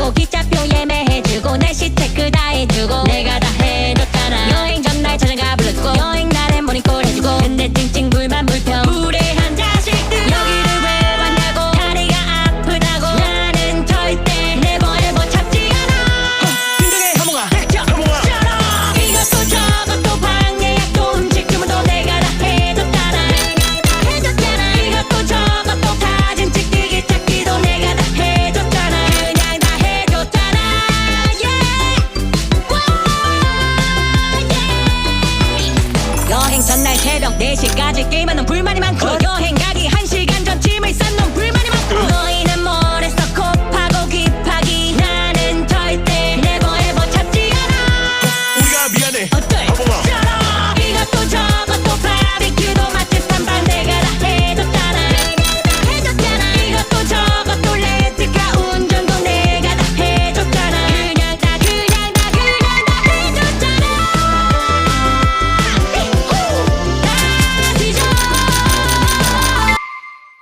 해주고 기차표 예매 전날 새벽 4시까지 게임하는 불만이 많군.